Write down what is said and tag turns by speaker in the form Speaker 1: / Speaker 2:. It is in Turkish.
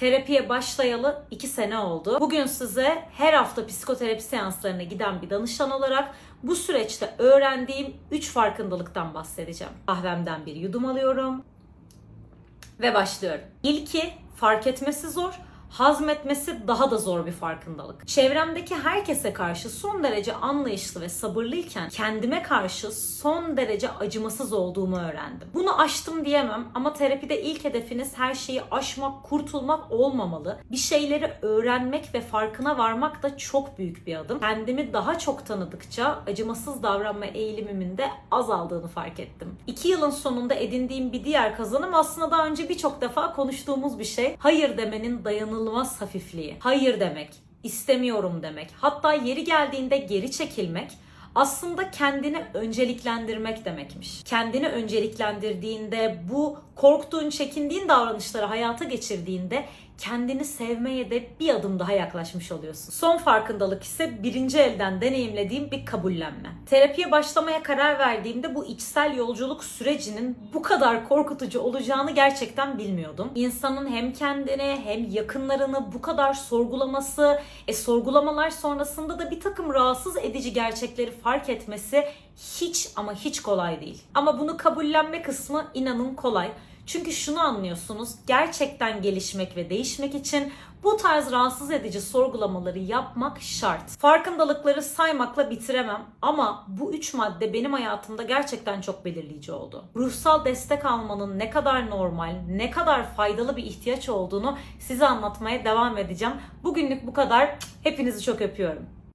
Speaker 1: Terapiye başlayalı 2 sene oldu. Bugün size her hafta psikoterapi seanslarına giden bir danışan olarak bu süreçte öğrendiğim 3 farkındalıktan bahsedeceğim. Kahvemden bir yudum alıyorum ve başlıyorum. İlki fark etmesi zor, hazmetmesi daha da zor bir farkındalık. Çevremdeki herkese karşı son derece anlayışlı ve sabırlıyken kendime karşı son derece acımasız olduğumu öğrendim. Bunu aştım diyemem ama terapide ilk hedefiniz her şeyi aşmak, kurtulmak olmamalı. Bir şeyleri öğrenmek ve farkına varmak da çok büyük bir adım. Kendimi daha çok tanıdıkça acımasız davranma eğilimimin de azaldığını fark ettim. İki yılın sonunda edindiğim bir diğer kazanım aslında daha önce birçok defa konuştuğumuz bir şey. Hayır demenin dayanılmaz hafifliği. Hayır demek, istemiyorum demek, hatta yeri geldiğinde geri çekilmek aslında kendini önceliklendirmek demekmiş. Kendini önceliklendirdiğinde bu korktuğun, çekindiğin davranışları hayata geçirdiğinde kendini sevmeye de bir adım daha yaklaşmış oluyorsun. Son farkındalık ise birinci elden deneyimlediğim bir kabullenme. Terapiye başlamaya karar verdiğimde bu içsel yolculuk sürecinin bu kadar korkutucu olacağını gerçekten bilmiyordum. İnsanın hem kendini hem yakınlarını bu kadar sorgulaması, e sorgulamalar sonrasında da bir takım rahatsız edici gerçekleri fark etmesi hiç ama hiç kolay değil. Ama bunu kabullenme kısmı inanın kolay. Çünkü şunu anlıyorsunuz, gerçekten gelişmek ve değişmek için bu tarz rahatsız edici sorgulamaları yapmak şart. Farkındalıkları saymakla bitiremem ama bu üç madde benim hayatımda gerçekten çok belirleyici oldu. Ruhsal destek almanın ne kadar normal, ne kadar faydalı bir ihtiyaç olduğunu size anlatmaya devam edeceğim. Bugünlük bu kadar. Hepinizi çok öpüyorum.